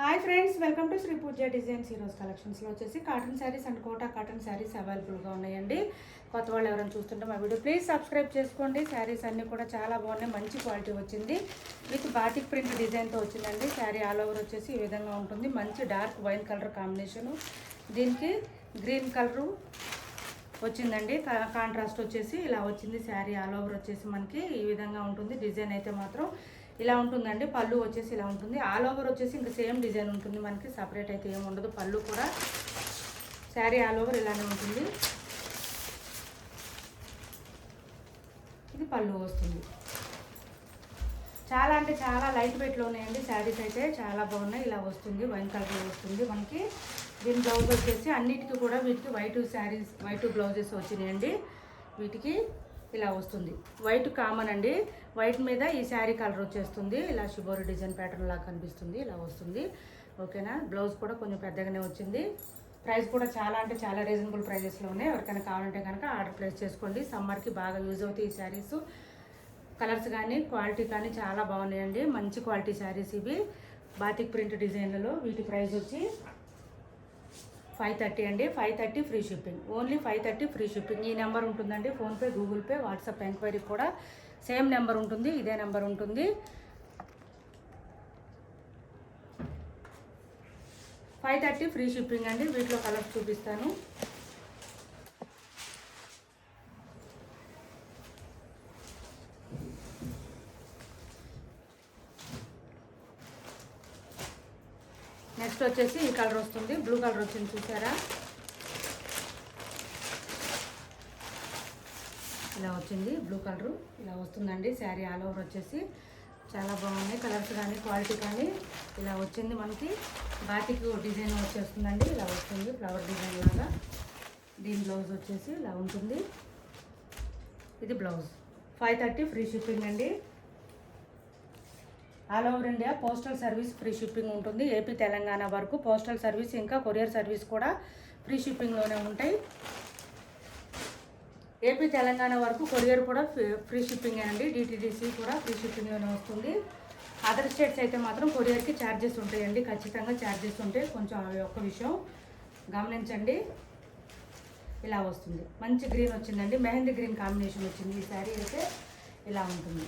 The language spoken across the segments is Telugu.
Hi friends welcome to Shri Pooja designs. ఈరోజు కలెక్షన్స్లో వచ్చేసి cotton saris and Kota cotton saris అవైలబుల్గా ఉన్నాయండి. కొత్త వాళ్ళు ఎవరైనా చూస్తుంటే మా వీడియో ప్లీజ్ సబ్స్క్రైబ్ చేసుకోండి. శారీస్ అన్నీ కూడా చాలా బాగున్నాయి మంచి క్వాలిటీ వచ్చింది. విత్ బాటిక్ ప్రింట్ డిజైన్తో వచ్చిందండి. శారీ ఆల్ ఓవర్ వచ్చేసి ఈ విధంగా ఉంటుంది. మంచి డార్క్ వైన్ కలర్ కాంబినేషను దీనికి గ్రీన్ కలరు వచ్చిందండి. కా- కాంట్రాస్ట్ వచ్చేసి ఇలా వచ్చింది. శారీ ఆల్ ఓవర్ వచ్చేసి మనకి ఈ విధంగా ఉంటుంది. డిజైన్ అయితే మాత్రం ఇలా ఉంటుందండి పళ్ళు వచ్చేసి ఇలా ఉంటుంది. ఆల్ ఓవర్ వచ్చేసి ఇంకా సేమ్ డిజైన్ ఉంటుంది. మనకి సపరేట్ అయితే ఏమి ఉండదు. పళ్ళు కూడా శారీ ఆల్ ఓవర్ ఇలానే ఉంటుంది. ఇది పళ్ళు వస్తుంది. చాలా అంటే చాలా లైట్ వెయిట్లో ఉన్నాయండి శారీస్ అయితే. చాలా బాగున్నాయి. ఇలా వస్తుంది. వైన్ కలర్ వస్తుంది. మనకి దీని బ్లౌజ్ వచ్చేసి అన్నిటికీ కూడా వీటికి వైట్ శారీస్ వైట్ బ్లౌజెస్ వచ్చినాయండి. వీటికి ఇలా వస్తుంది. వైట్ కామన్ అండి. వైట్ మీద ఈ శారీ కలర్ వచ్చేస్తుంది. ఇలా షిబోరి డిజైన్ ప్యాటర్న్ లాగా కనిపిస్తుంది. ఇలా వస్తుంది. ఓకేనా? బ్లౌజ్ కూడా కొంచెం పెద్దగానే వచ్చింది. ప్రైస్ కూడా చాలా అంటే చాలా రీజనబుల్ ప్రైజెస్లో ఉన్నాయి. ఎవరికైనా కావాలంటే కనుక ఆర్డర్ ప్లేస్ చేసుకోండి. సమ్మర్కి బాగా యూజ్ అవుతాయి ఈ శారీస్. కలర్స్ కానీ క్వాలిటీ కానీ చాలా బాగున్నాయండి. మంచి క్వాలిటీ శారీస్ ఇవి. బాతిక్ ప్రింట్ డిజైన్లలో వీటి ప్రైస్ వచ్చి ఫైవ్ థర్టీ అండి. Five thirty free shipping. Only five thirty free shipping. ఈ నెంబర్ ఉంటుందండి. PhonePe Google Pay WhatsApp enquiry కూడా సేమ్ నెంబర్ ఉంటుంది. ఇదే నెంబర్ ఉంటుంది. ఫైవ్ థర్టీ ఫ్రీ షిప్పింగ్ అండి. వీటిలో కలర్స్ చూపిస్తాను నెక్స్ట్ వచ్చేసి ఈ కలర్ వస్తుంది. బ్లూ కలర్ వచ్చింది చూసారా? ఇలా వచ్చింది. బ్లూ కలర్ ఇలా వస్తుందండి. శారీ ఆల్ ఓవర్ వచ్చేసి చాలా బాగున్నాయి కలర్స్ కానీ క్వాలిటీ కానీ ఇలా వచ్చింది మనకి. బాటిక్ డిజైన్ వచ్చేస్తుందండి. ఇలా వస్తుంది. ఫ్లవర్ డిజైన్ లాగా. దీని బ్లౌజ్ వచ్చేసి ఇలా ఉంటుంది. ఇది blouse. Five thirty free shipping అండి. All over India postal service free shipping ఉంటుంది. ఏపీ తెలంగాణ వరకు పోస్టల్ సర్వీస్ ఇంకా కొరియర్ సర్వీస్ కూడా ఫ్రీ షిప్పింగ్లోనే ఉంటాయి. ఏపీ తెలంగాణ వరకు కొరియర్ కూడా ఫ్రీ- ఫ్రీ షిప్పింగ్ అండి. డిటీడీసీ కూడా ఫ్రీ షిప్పింగ్లోనే వస్తుంది. అదర్ స్టేట్స్ అయితే మాత్రం కొరియర్కి ఛార్జెస్ ఉంటాయండి. ఖచ్చితంగా ఛార్జెస్ ఉంటాయి. కొంచెం అవి ఒక్క విషయం గమనించండి. ఇలా వస్తుంది. మంచి గ్రీన్ వచ్చిందండి. మెహందీ గ్రీన్ కాంబినేషన్ వచ్చింది. ఈ శారీ అయితే ఇలా ఉంటుంది.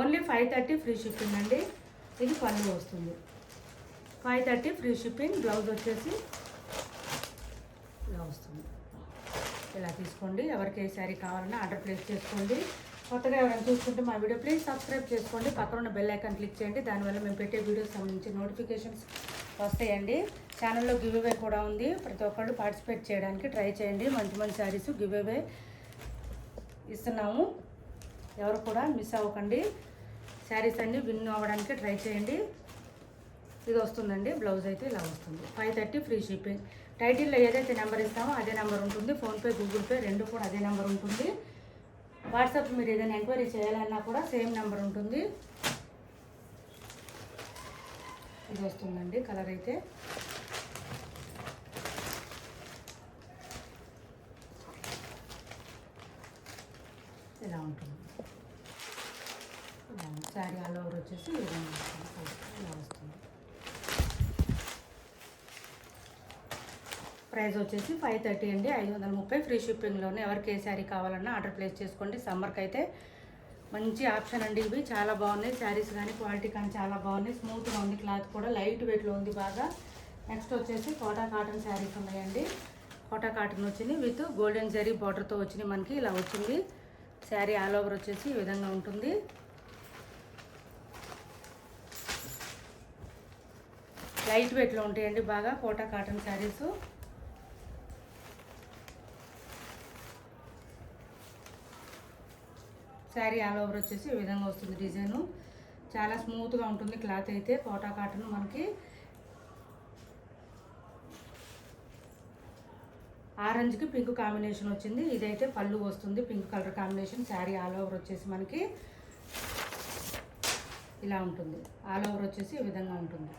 Only five thirty free shipping అండి. ఇది పళ్ళు వస్తుంది. Five thirty free shipping blouse వచ్చేసి ఇలా వస్తుంది. ఇలా తీసుకోండి. ఎవరికి ఏ శారీ కావాలన్నా ఆర్డర్ ప్లేస్ చేసుకోండి. కొత్తగా ఎవరైనా చూసుకుంటే మా వీడియో ప్లీజ్ సబ్స్క్రైబ్ చేసుకోండి. పక్కన ఉన్న బెల్ ఐకాన్ క్లిక్ చేయండి. దానివల్ల మేము పెట్టే వీడియోస్ సంబంధించి నోటిఫికేషన్స్ వస్తాయండి. ఛానల్లో గివ్ అవే కూడా ఉంది. ప్రతి ఒక్కళ్ళు పార్టిసిపేట్ చేయడానికి ట్రై చేయండి. మంచి మంచి శారీస్ గివ్ అవే ఇస్తున్నాము. ఎవరు కూడా మిస్ అవ్వకండి. శారీస్ అన్నీ విన్ అవ్వడానికి ట్రై చేయండి. ఇది వస్తుందండి బ్లౌజ్ అయితే ఇలా వస్తుంది. ఫైవ్ థర్టీ ఫ్రీ షిప్పింగ్ టైటిల్లో ఏదైతే నెంబర్ ఇస్తామో అదే నెంబర్ ఉంటుంది. ఫోన్పే గూగుల్ పే రెండు కూడా అదే నెంబర్ ఉంటుంది. వాట్సాప్ మీరు ఏదైనా ఎంక్వైరీ చేయాలన్నా కూడా సేమ్ నెంబర్ ఉంటుంది. ఇది వస్తుందండి కలర్ అయితే. ఇలా ఉంటుంది. శారీ ఆల్ ఓవర్ వచ్చేసి ఇలా వస్తుంది? ప్రైస్ వచ్చేసి ఫైవ్ థర్టీ అండి. ఐదు వందల ముప్పై ఫ్రీ షిప్పింగ్లోనే ఎవరికి ఏ శారీ కావాలన్నా ఆర్డర్ ప్లేస్ చేసుకోండి. సమ్మర్కి అయితే మంచి ఆప్షన్ అండి ఇవి. చాలా బాగున్నాయి. శారీస్ కానీ క్వాలిటీ కానీ చాలా బాగున్నాయి. స్మూత్గా ఉంది క్లాత్ కూడా. లైట్ వెయిట్లో ఉంది బాగా. నెక్స్ట్ వచ్చేసి కోటా కాటన్ శారీస్ ఉన్నాయండి. కోటా కాటన్ వచ్చింది విత్ గోల్డెన్ జరీ బార్డర్తో వచ్చినాయి మనకి. ఇలా వచ్చింది. శారీ ఆల్ ఓవర్ వచ్చేసి ఈ విధంగా ఉంటుంది. లైట్ వెయిట్లో ఉంటాయండి బాగా Kota cotton saris. Sari all over వచ్చేసి ఈ విధంగా వస్తుంది డిజైను. చాలా స్మూత్గా ఉంటుంది క్లాత్ అయితే కోటా కాటన్ మనకి. ఆరెంజ్కి పింక్ కాంబినేషన్ వచ్చింది. ఇదైతే పళ్ళు వస్తుంది pink colour combination. Sari all over వచ్చేసి మనకి ఇలా ఉంటుంది. ఆల్ ఓవర్ వచ్చేసి ఈ విధంగా ఉంటుంది.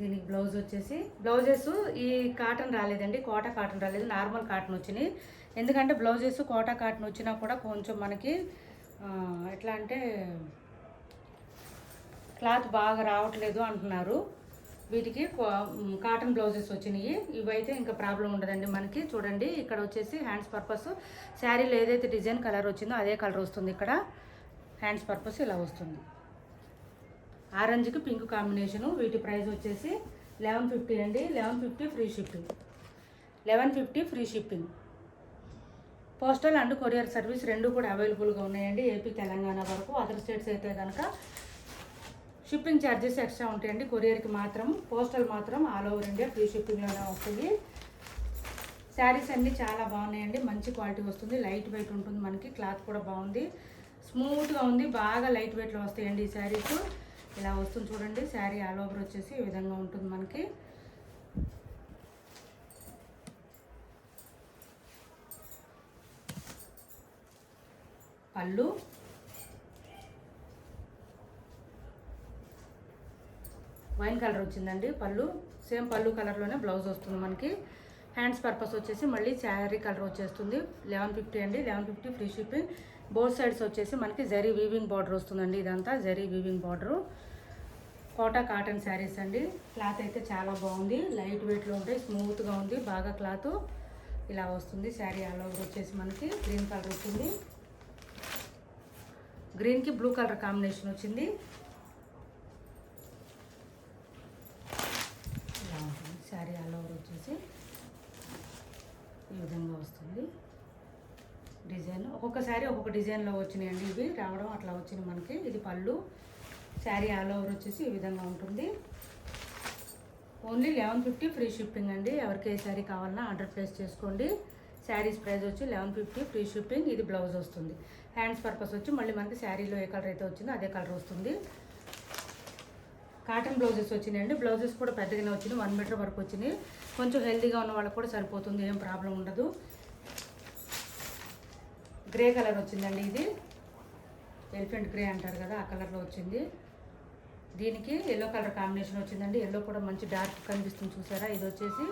దీనికి బ్లౌజ్ వచ్చేసి బ్లౌజెస్ ఈ కాటన్ రాలేదండి కోట కాటన్ రాలేదు నార్మల్ కాటన్ వచ్చినాయి. ఎందుకంటే బ్లౌజెస్ కోటా కాటన్ వచ్చినా కూడా కొంచెం మనకి ఎట్లా అంటే క్లాత్ బాగా రావట్లేదు అంటున్నారు. వీటికి కాటన్ బ్లౌజెస్ వచ్చినాయి. ఇవైతే ఇంకా ప్రాబ్లం ఉండదండి మనకి. చూడండి ఇక్కడ వచ్చేసి హ్యాండ్స్ పర్పస్. శారీలో ఏదైతే డిజైన్ కలర్ వచ్చిందో అదే కలర్ వస్తుంది ఇక్కడ. హ్యాండ్స్ పర్పస్ ఇలా వస్తుంది. ఆరెంజ్కి పింక్ కాంబినేషను. వీటి ప్రైస్ వచ్చేసి లెవెన్ ఫిఫ్టీ అండి. Eleven fifty free shipping. Eleven fifty free shipping. Postal and courier service రెండు కూడా అవైలబుల్గా ఉన్నాయండి. ఏపీ తెలంగాణ వరకు. అదర్ స్టేట్స్ అయితే కనుక షిప్పింగ్ ఛార్జెస్ ఎక్స్ట్రా ఉంటాయండి. కొరియర్కి మాత్రం పోస్టల్ మాత్రం ఆల్ ఓవర్ ఇండియా ఫ్రీ షిప్పింగ్లోనే వస్తుంది శారీస్ అన్నీ చాలా బాగున్నాయండి. మంచి క్వాలిటీ వస్తుంది. లైట్ వెయిట్ ఉంటుంది మనకి. క్లాత్ కూడా బాగుంది. స్మూత్గా ఉంది. బాగా లైట్ వెయిట్లో వస్తాయండి ఈ శారీస్. ఇలా వస్తుంది చూడండి శారీ ఆల్ ఓవర్ వచ్చేసి ఈ విధంగా ఉంటుంది మనకి. పళ్ళు. వైన్ కలర్ వచ్చిందండి పళ్ళు. సేమ్ పళ్ళు కలర్లోనే బ్లౌజ్ వస్తుంది మనకి. హ్యాండ్స్ పర్పస్ వచ్చేసి మళ్ళీ శారీ కలర్ వచ్చేస్తుంది. లెవెన్ ఫిఫ్టీ అండి eleven fifty free shipping both sides వచ్చేసి మనకి జరీ వీవింగ్ బార్డర్ వస్తుందండి ఇదంతా zari weaving border Kota cotton saris అండి. క్లాత్ అయితే చాలా బాగుంది. లైట్ వెయిట్లో ఉంటాయి. స్మూత్గా ఉంది. బాగా క్లాత్ ఇలా వస్తుంది. శారీ ఆల్ ఓవర్ వచ్చేసి మనకి గ్రీన్ కలర్ వచ్చింది. గ్రీన్కి బ్లూ కలర్ కాంబినేషన్ వచ్చింది. ఇలా ఉంటుంది. శారీ ఆల్ ఓవర్ వచ్చేసి ఈ విధంగా వస్తుంది. డిజైన్ ఒక్కొక్క శారీ ఒక్కొక్క డిజైన్లో వచ్చినాయండి ఇవి. రావడం అట్లా వచ్చింది మనకి. ఇది పళ్ళు. శారీ ఆల్ ఓవర్ వచ్చేసి ఈ విధంగా ఉంటుంది. Only eleven fifty free shipping అండి. ఎవరికి ఏ శారీ కావాలన్నా ఆర్డర్ ప్లేస్ చేసుకోండి. శారీస్ ప్రైస్ వచ్చి లెవెన్ ఫిఫ్టీ ఫ్రీ షిప్పింగ్. ఇది బ్లౌజ్ వస్తుంది. హ్యాండ్స్ పర్పస్ వచ్చి మళ్ళీ మనకి శారీలో ఏ కలర్ అయితే వచ్చిందో అదే కలర్ వస్తుంది. కాటన్ బ్లౌజెస్ వచ్చినాయండి. బ్లౌజెస్ కూడా పెద్దగానే వచ్చినాయి. వన్ మీటర్ వరకు వచ్చినాయి. కొంచెం హెల్తీగా ఉన్న వాళ్ళకి కూడా సరిపోతుంది. ఏం ప్రాబ్లం ఉండదు. గ్రే కలర్ వచ్చిందండి ఇది. ఎలిఫెంట్ గ్రే అంటారు కదా ఆ కలర్లో వచ్చింది. దీనికి ఎల్లో కలర్ కాంబినేషన్ వచ్చిందండి. ఎల్లో కూడా మంచి డార్క్ కనిపిస్తుంది చూసారా? ఇది వచ్చేసి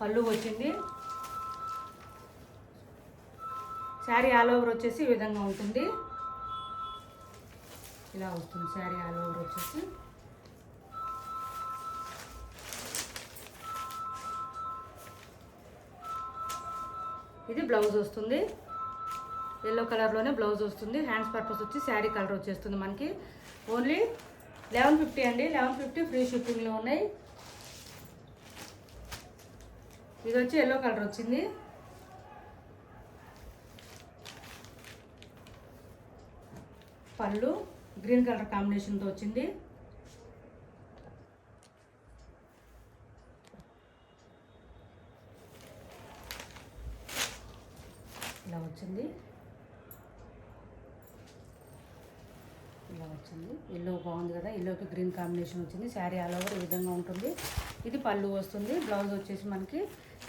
పళ్ళు వచ్చింది. శారీ ఆల్ ఓవర్ వచ్చేసి ఈ విధంగా ఉంటుంది. ఇలా వస్తుంది శారీ ఆల్ ఓవర్ వచ్చేసి. ఇది బ్లౌజ్ వస్తుంది. ఎల్లో కలర్లోనే బ్లౌజ్ వస్తుంది. హ్యాండ్స్ పర్పస్ వచ్చి శారీ కలర్ వచ్చేస్తుంది మనకి. ఓన్లీ లెవెన్ ఫిఫ్టీ అండి. లెవెన్ ఫిఫ్టీ ఫ్రీ షిప్పింగ్లో ఉన్నాయి. ఇది వచ్చి ఎల్లో కలర్ వచ్చింది. పళ్ళు గ్రీన్ కలర్ కాంబినేషన్తో వచ్చింది. ఇలా వచ్చింది. ఇలా వచ్చింది. ఎల్లో బాగుంది కదా ఎల్లోకి గ్రీన్ కాంబినేషన్ వచ్చింది. శారీ ఆల్ ఓవర్ ఈ విధంగా ఉంటుంది. ఇది పళ్ళు వస్తుంది. బ్లౌజ్ వచ్చేసి మనకి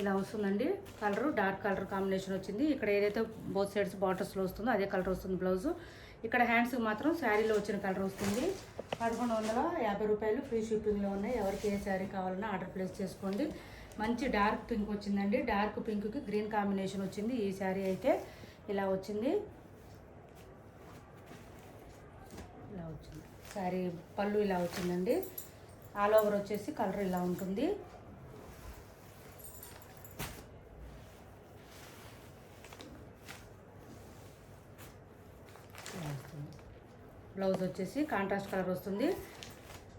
ఇలా వస్తుందండి. కలరు డార్క్ కలర్ కాంబినేషన్ వచ్చింది. ఇక్కడ ఏదైతే బోత్ సైడ్స్ బార్డర్స్లో వస్తుందో అదే కలర్ వస్తుంది బ్లౌజ్ ఇక్కడ హ్యాండ్స్కి మాత్రం శారీలో వచ్చిన కలర్ వస్తుంది. పదకొండు వందల యాభై రూపాయలు ఫ్రీ షిప్పింగ్లో ఉన్నాయి. ఎవరికి ఏ శారీ కావాలన్నా ఆర్డర్ ప్లేస్ చేసుకోండి. మంచి డార్క్ పింక్ వచ్చిందండి. డార్క్ పింక్కి గ్రీన్ కాంబినేషన్ వచ్చింది. ఈ శారీ అయితే ఇలా వచ్చింది ఇలా వచ్చింది శారీ పళ్ళు ఇలా వచ్చిందండి. ఆల్ ఓవర్ వచ్చేసి కలర్ ఇలా ఉంటుంది. బ్లౌజ్ వచ్చేసి కాంట్రాస్ట్ కలర్ వస్తుంది.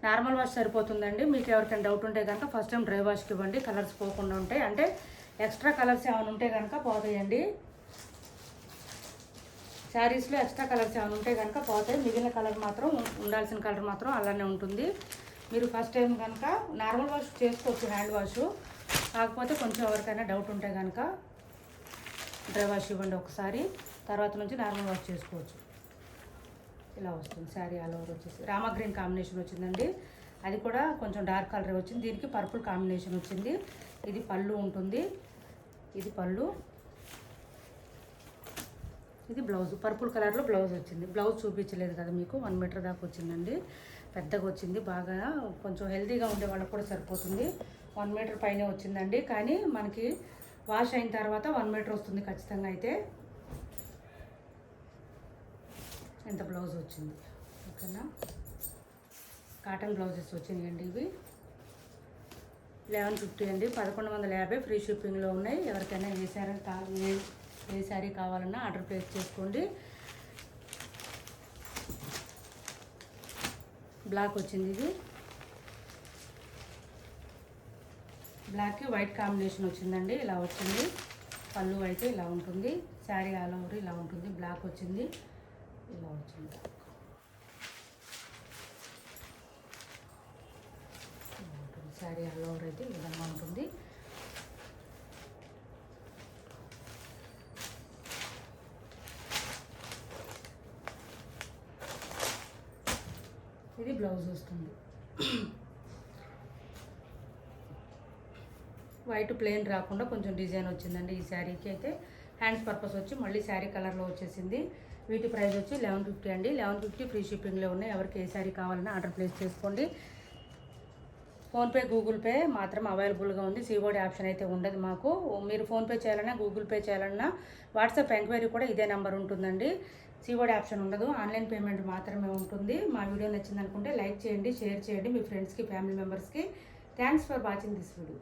నార్మల్ వాష్ సరిపోతుందండి. మీకు ఎవరికైనా డౌట్ ఉంటే కనుక ఫస్ట్ టైం డ్రై వాష్కి ఇవ్వండి. కలర్స్ పోకుండా ఉంటాయి. అంటే ఎక్స్ట్రా కలర్స్ ఏమైనా ఉంటే కనుక పోతాయండి శారీస్లో ఎక్స్ట్రా కలర్స్ ఏమైనా ఉంటే కనుక పోతాయి మిగిలిన కలర్ మాత్రం ఉండాల్సిన కలర్ మాత్రం అలానే ఉంటుంది. మీరు ఫస్ట్ టైం కనుక నార్మల్ వాష్ చేసుకోవచ్చు హ్యాండ్ వాష్. కాకపోతే కొంచెం ఎవరికైనా డౌట్ ఉంటే కనుక డ్రై వాష్ ఇవ్వండి ఒకసారి. తర్వాత నుంచి నార్మల్ వాష్ చేసుకోవచ్చు. ఇలా వస్తుంది శారీ ఆల్ ఓవర్ వచ్చేసి. రామా గ్రీన్ కాంబినేషన్ వచ్చిందండి. అది కూడా కొంచెం డార్క్ కలర్ వచ్చింది. దీనికి పర్పుల్ కాంబినేషన్ వచ్చింది. ఇది పళ్ళు ఉంటుంది. ఇది పళ్ళు. ఇది బ్లౌజ్. పర్పుల్ కలర్లో బ్లౌజ్ వచ్చింది. బ్లౌజ్ చూపించలేదు కదా మీకు? వన్ మీటర్ దాకా వచ్చిందండి. పెద్దగా వచ్చింది. బాగా కొంచెం హెల్తీగా ఉండే వాళ్ళకి కూడా సరిపోతుంది. వన్ మీటర్ పైనే వచ్చిందండి. కానీ మనకి వాష్ అయిన తర్వాత వన్ మీటర్ వస్తుంది ఖచ్చితంగా అయితే. ఎంత బ్లౌజ్ వచ్చింది. ఓకేనా? కాటన్ బ్లౌజెస్ వచ్చినాయండి ఇవి. లెవెన్ ఫిఫ్టీ అండి. పదకొండు వందల యాభై. ఫ్రీ షిప్పింగ్లో ఉన్నాయి. ఎవరికైనా వేసారని శారీ ఏ శారీ కావాలన్నా ఆర్డర్ ప్లేస్ చేసుకోండి. బ్లాక్ వచ్చింది ఇది. బ్లాక్కి వైట్ కాంబినేషన్ వచ్చిందండి ఇలా వచ్చింది. పళ్ళు అయితే ఇలా ఉంటుంది శారీ ఆల్ ఓవర్ ఇలా ఉంటుంది బ్లాక్ వచ్చింది ఇలా వచ్చింది. శారీ ఆల్ ఓవర్ అయితే ఈ విధంగా ఉంటుంది. ఇది బ్లౌజ్ వస్తుంది. వైట్ ప్లెయిన్ రాకుండా కొంచెం డిజైన్ వచ్చిందండి ఈ శారీకి అయితే. హ్యాండ్స్ పర్పస్ వచ్చి మళ్ళీ శారీ కలర్లో వచ్చేసింది. వీటి ప్రైస్ వచ్చి లెవెన్ ఫిఫ్టీ అండి. లెవెన్ ఫిఫ్టీ ఫ్రీ షిప్పింగ్లో ఉన్నాయి. ఎవరికి ఏ శారీ కావాలన్నా ఆర్డర్ ప్లేస్ చేసుకోండి. ఫోన్పే గూగుల్ పే మాత్రం అవైలబుల్గా ఉంది. సిఓడి ఆప్షన్ అయితే ఉండదు మాకు. మీరు ఫోన్పే చేయాలన్నా గూగుల్ పే చేయాలన్నా వాట్సాప్ ఎంక్వైరీ కూడా ఇదే నెంబర్ ఉంటుందండి. సిఓడి ఆప్షన్ ఉండదు. ఆన్లైన్ పేమెంట్ మాత్రమే ఉంటుంది. మా వీడియో నచ్చిందనుకుంటే లైక్ చేయండి షేర్ చేయండి మీ ఫ్రెండ్స్కి ఫ్యామిలీ మెంబర్స్కి. Thanks for watching this video.